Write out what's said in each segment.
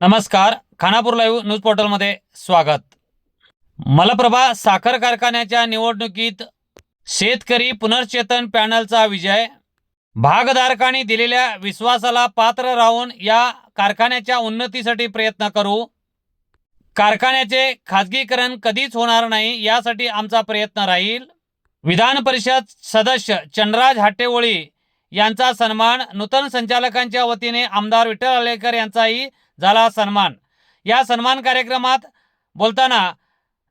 नमस्कार Khanapur live news पोर्टलमध्ये स्वागत. मलप्रभा साखर कारखान्याच्या निवडणुकीत शेतकरी पुनर्चेतन पॅनलचा विजय भागधारकांनी दिलेल्या विश्वासाला पात्र राहून या कारखान्याच्या उन्नतीसाठी प्रयत्न करू. कारखान्याचे खाजगीकरण कधीच होणार नाही यासाठी आमचा प्रयत्न राहील. विधान परिषद सदस्य चंद्रराज हाटेवळी यांचा सन्मान नूतन संचालकांच्या वतीने आमदार विठ्ठल आलेकर यांचाही झाला सन्मान या सन्मान कार्यक्रमात बोलताना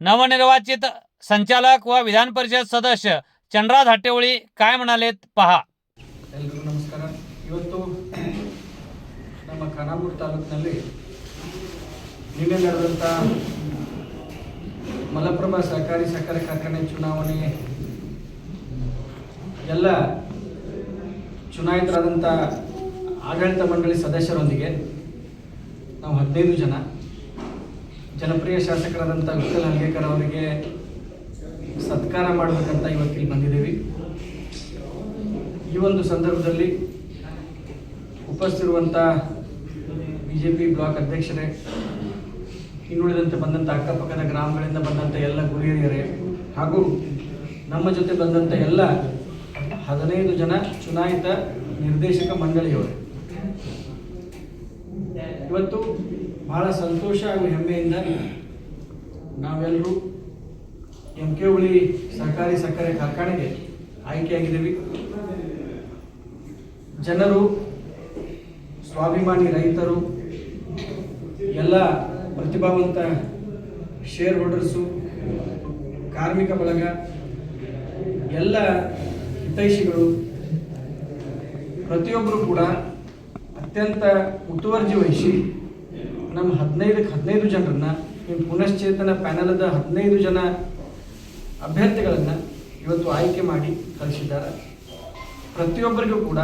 नवनिर्वाचित संचालक व विधान परिषद सदस्य चंद्रराज हट्टेवळी काय म्हणालेत पहा ಎಲ್ರಿಗೂ ನಮಸ್ಕಾರ ಇವತ್ತು ನಮ್ಮ ಖಾನಾಪುರ ತಾಲೂಕಿನಲ್ಲಿ ನಿನ್ನೆ ನಡೆದಂಥ ಮಲಪ್ರಭಾ ಸಹಕಾರಿ ಸಕ್ಕರೆ ಕಾರ್ಖಾನೆ ಚುನಾವಣೆ ಎಲ್ಲ ಚುನಾಯಿತರಾದಂಥ ಆಡಳಿತ ಮಂಡಳಿ ಸದಸ್ಯರೊಂದಿಗೆ ನಾವು ಹದಿನೈದು ಜನ ಜನಪ್ರಿಯ ಶಾಸಕರಾದಂಥ ವಿಠಲ್ ಹಲ್ಗೇಕರ್ ಅವರಿಗೆ ಸತ್ಕಾರ ಮಾಡಬೇಕಂತ ಇವತ್ತಿಲ್ಲಿ ಬಂದಿದ್ದೀವಿ. ಈ ಒಂದು ಸಂದರ್ಭದಲ್ಲಿ ಉಪಸ್ಥಿರುವಂಥ ಬಿ ಜೆ ಪಿ ಬ್ಲಾಕ್ ಅಧ್ಯಕ್ಷರೇ, ಇನ್ನುಳಿದಂತೆ ಬಂದಂಥ ಅಕ್ಕಪಕ್ಕದ ಗ್ರಾಮಗಳಿಂದ ಬಂದಂಥ ಎಲ್ಲ ಗುರಿಹಿರಿಯರೇ ಹಾಗೂ ನಮ್ಮ ಜೊತೆ ಬಂದಂಥ ಎಲ್ಲ ಹದಿನೈದು ಜನ ಚುನಾಯಿತ ನಿರ್ದೇಶಕ ಮಂಡಳಿಯವರೇ. ಇವತ್ತು ಬಹಳ ಸಂತೋಷ ಹಾಗೂ ಹೆಮ್ಮೆಯಿಂದ ನಾವೆಲ್ಲರೂ ಎಂ ಕೆ ಹುಳಿ ಸರ್ಕಾರಿ ಸಕ್ಕರೆ ಕಾರ್ಖಾನೆಗೆ ಆಯ್ಕೆಯಾಗಿದ್ದೀವಿ. ಜನರು, ಸ್ವಾಭಿಮಾನಿ ರೈತರು, ಎಲ್ಲ ಪ್ರತಿಭಾವಂತ ಶೇರ್ ಹೋಲ್ಡರ್ಸು ಕಾರ್ಮಿಕ ಬಳಗ, ಎಲ್ಲ ಹಿತೈಷಿಗಳು, ಪ್ರತಿಯೊಬ್ಬರು ಕೂಡ ಅತ್ಯಂತ ಮುತುವರ್ಜಿ ವಹಿಸಿ ನಮ್ಮ ಹದಿನೈದಕ್ಕೆ ಹದಿನೈದು ಜನರನ್ನು, ನಿಮ್ಮ ಪುನಶ್ಚೇತನ ಪ್ಯಾನಲದ ಹದಿನೈದು ಜನ ಅಭ್ಯರ್ಥಿಗಳನ್ನು ಇವತ್ತು ಆಯ್ಕೆ ಮಾಡಿ ಕಳಿಸಿದ್ದಾರೆ. ಪ್ರತಿಯೊಬ್ಬರಿಗೂ ಕೂಡ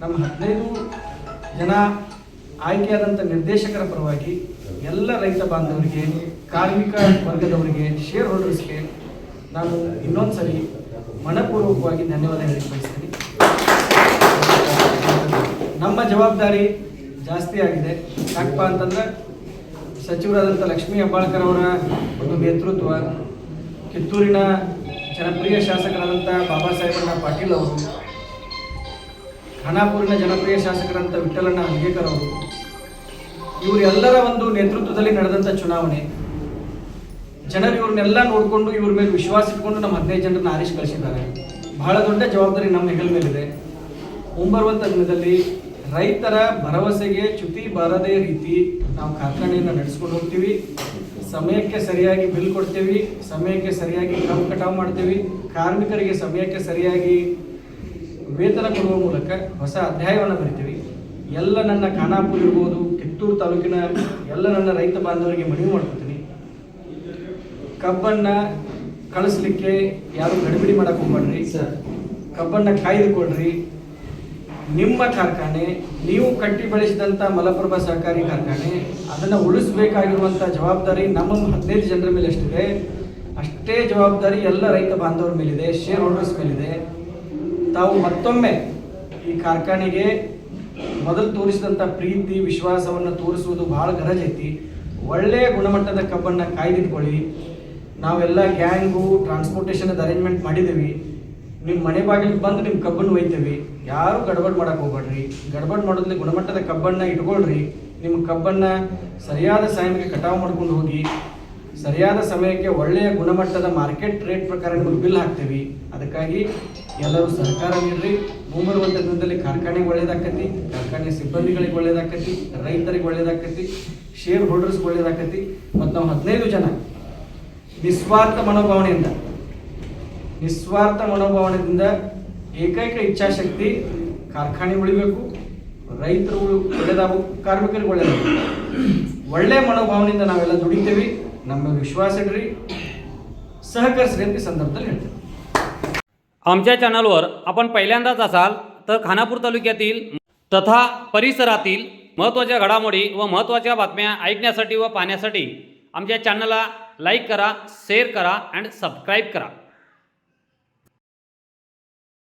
ನಮ್ಮ ಹದಿನೈದು ಜನ ಆಯ್ಕೆಯಾದಂಥ ನಿರ್ದೇಶಕರ ಪರವಾಗಿ ಎಲ್ಲ ರೈತ ಬಾಂಧವರಿಗೆ, ಕಾರ್ಮಿಕ ವರ್ಗದವರಿಗೆ ಶೇರ್ ಹೋಲ್ಡರ್ಸ್ಗೆ ನಾನು ಇನ್ನೊಂದು ಸರಿ ಮನಪೂರ್ವಕವಾಗಿ ಧನ್ಯವಾದ ಹೇಳಿ ನಮ್ಮ ಜವಾಬ್ದಾರಿ ಜಾಸ್ತಿ ಆಗಿದೆ. ಯಾಕಪ್ಪ ಅಂತಂದ್ರೆ ಸಚಿವರಾದಂಥ ಲಕ್ಷ್ಮೀ ಹೆಬ್ಬಾಳ್ಕರ್ ಅವರ ಒಂದು ನೇತೃತ್ವ, ಕಿತ್ತೂರಿನ ಜನಪ್ರಿಯ ಶಾಸಕರಾದಂಥ ಬಾಬಾ ಸಾಹೇಬಣ್ಣ ಪಾಟೀಲ್ ಅವರು, ಖಾನಾಪುರಿನ ಜನಪ್ರಿಯ ಶಾಸಕರಂತ ವಿಠಲಣ್ಣ ಅಂಬೇಕರ್ ಅವರು, ಇವರೆಲ್ಲರ ಒಂದು ನೇತೃತ್ವದಲ್ಲಿ ನಡೆದಂಥ ಚುನಾವಣೆ. ಜನರು ಇವ್ರನ್ನೆಲ್ಲ ನೋಡಿಕೊಂಡು ಇವ್ರ ಮೇಲೆ ವಿಶ್ವಾಸ ಇಟ್ಕೊಂಡು ನಮ್ಮ ಹದಿನೈದು ಜನರನ್ನ ಆರಿಸಿ ಕಳಿಸಿದ್ದಾರೆ. ಬಹಳ ದೊಡ್ಡ ಜವಾಬ್ದಾರಿ ನಮ್ಮ ಹೆಗಲ ಮೇಲಿದೆ. ಮುಂಬರುವಂಥ ದಿನದಲ್ಲಿ ರೈತರ ಭರವಸೆಗೆ ಚ್ಯುತಿ ಬಾರದೇ ರೀತಿ ನಾವು ಕಾರ್ಖಾನೆಯನ್ನು ನಡೆಸ್ಕೊಂಡು ಹೋಗ್ತೀವಿ. ಸಮಯಕ್ಕೆ ಸರಿಯಾಗಿ ಬಿಲ್ ಕೊಡ್ತೀವಿ ಸಮಯಕ್ಕೆ ಸರಿಯಾಗಿ ಕ್ರಮ ಕಟಾವು ಮಾಡ್ತೀವಿ. ಕಾರ್ಮಿಕರಿಗೆ ಸಮಯಕ್ಕೆ ಸರಿಯಾಗಿ ವೇತನ ಕೊಡುವ ಮೂಲಕ ಹೊಸ ಅಧ್ಯಾಯವನ್ನು ಬರಿತೀವಿ. ಎಲ್ಲ ನನ್ನ ಖಾನಾಪುರ ಇರ್ಬೋದು ಕಿತ್ತೂರು ತಾಲೂಕಿನ ಎಲ್ಲ ನನ್ನ ರೈತ ಬಾಂಧವರಿಗೆ ಮನವಿ ಮಾಡ್ಕೊತೀನಿ. ಕಬ್ಬನ್ನು ಕಳಿಸ್ಲಿಕ್ಕೆ ಯಾರು ಗಡಿಬಿಡಿ ಮಾಡಕ್ಕೆ ಹೋಗ್ಬೇಡ್ರಿ. ಕಬ್ಬನ್ನು ಕಾಯ್ದುಕೊಳ್ರಿ. ನಿಮ್ಮ ಕಾರ್ಖಾನೆ, ನೀವು ಕಟ್ಟಿ ಬೆಳೆಸಿದಂಥ ಮಲಪ್ರಭಾ ಸಹಕಾರಿ ಕಾರ್ಖಾನೆ, ಅದನ್ನು ಉಳಿಸಬೇಕಾಗಿರುವಂಥ ಜವಾಬ್ದಾರಿ ನಮ್ಮ ಹದಿನೈದು ಜನರ ಮೇಲೆ ಎಷ್ಟಿದೆ ಅಷ್ಟೇ ಜವಾಬ್ದಾರಿ ಎಲ್ಲ ರೈತ ಬಾಂಧವರ ಮೇಲಿದೆ ಶೇರ್ ಹೋಲ್ಡರ್ಸ್ ಮೇಲಿದೆ. ತಾವು ಮತ್ತೊಮ್ಮೆ ಈ ಕಾರ್ಖಾನೆಗೆ ಮೊದಲು ತೋರಿಸಿದಂಥ ಪ್ರೀತಿ, ವಿಶ್ವಾಸವನ್ನು ತೋರಿಸುವುದು ಭಾಳ ಗರಜ್ ಐತಿ. ಒಳ್ಳೆಯ ಗುಣಮಟ್ಟದ ಕಬ್ಬನ್ನು ಕಾಯ್ದಿಟ್ಕೊಳ್ಳಿ. ನಾವೆಲ್ಲ ಗ್ಯಾಂಗು ಟ್ರಾನ್ಸ್ಪೋರ್ಟೇಷನ್ ಅರೇಂಜ್ಮೆಂಟ್ ಮಾಡಿದ್ದೀವಿ. ನಿಮ್ಮ ಮನೆ ಬಾಗಿಲಿಗೆ ಬಂದು ನಿಮ್ಮ ಕಬ್ಬನ್ನು ಒಯ್ತೇವೆ. ಯಾರು ಗಡ್ಬಡ್ ಮಾಡಕ್ಕೆ ಹೋಗ್ಬೇಡ್ರಿ. ಗಡ್ಬಡ್ ಮಾಡೋದ್ಲಿ ಗುಣಮಟ್ಟದ ಕಬ್ಬನ್ನು ಇಟ್ಕೊಳ್ರಿ. ನಿಮ್ಮ ಕಬ್ಬನ್ನು ಸರಿಯಾದ ಸಮಯಕ್ಕೆ ಕಟಾವು ಮಾಡ್ಕೊಂಡು ಹೋಗಿ, ಸರಿಯಾದ ಸಮಯಕ್ಕೆ ಒಳ್ಳೆಯ ಗುಣಮಟ್ಟದ ಮಾರ್ಕೆಟ್ ರೇಟ್ ಪ್ರಕಾರ ನಿಮಗೆ ಬಿಲ್ ಹಾಕ್ತೀವಿ. ಅದಕ್ಕಾಗಿ ಎಲ್ಲರೂ ಸಹಕಾರ ನೀಡ್ರಿ. ಮುಂಬರುವಂಥ ದಿನದಲ್ಲಿ ಕಾರ್ಖಾನೆಗೆ ಒಳ್ಳೇದಾಕತಿ ಕಾರ್ಖಾನೆ ಸಿಬ್ಬಂದಿಗಳಿಗೆ ಒಳ್ಳೇದಾಕತಿ, ರೈತರಿಗೆ ಒಳ್ಳೇದಾಕತಿ ಶೇರ್ ಹೋಲ್ಡರ್ಸ್ಗೆ ಒಳ್ಳೇದಾಕತಿ. ಮತ್ತು ನಾವು ಹದಿನೈದು ಜನ ನಿಸ್ವಾರ್ಥ ಮನೋಭಾವನೆಯಿಂದ ನಿಸ್ವಾರ್ಥ ಮನೋಭಾವನೆಯಿಂದ ಏಕೈಕ ಇಚ್ಛಾಶಕ್ತಿ ಕಾರ್ಖಾನೆ ಉಳಿಬೇಕು ರೈತರು ಉಳಿ- ಒಳ್ಳೇದಾಗಬೇಕು ಕಾರ್ಮಿಕರಿಗೆ ಒಳ್ಳೇದಾಗಬೇಕು ಒಳ್ಳೆ ಮನೋಭಾವನೆಯಿಂದ ನಾವೆಲ್ಲ ದುಡಿತೇವೆ ನಮ್ಮ ಮೇಲೆ विश्वास इड्री सहकर्सरी ಅಂತ ಈ ಸಂದರ್ಭದಲ್ಲಿ ಹೇಳ್ತೇವೆ आमच्या चॅनलवर आपण पहिल्यांदाच असाल तर खानापूर तालुक्यातील तथा परिसरातील महत्त्वाच्या घडामोडी व महत्त्वाच्या बातम्या ऐकण्यासाठी व पाहण्यासाठी आमच्या चॅनलला लाईक करा शेअर करा अँड सबस्क्राईब करा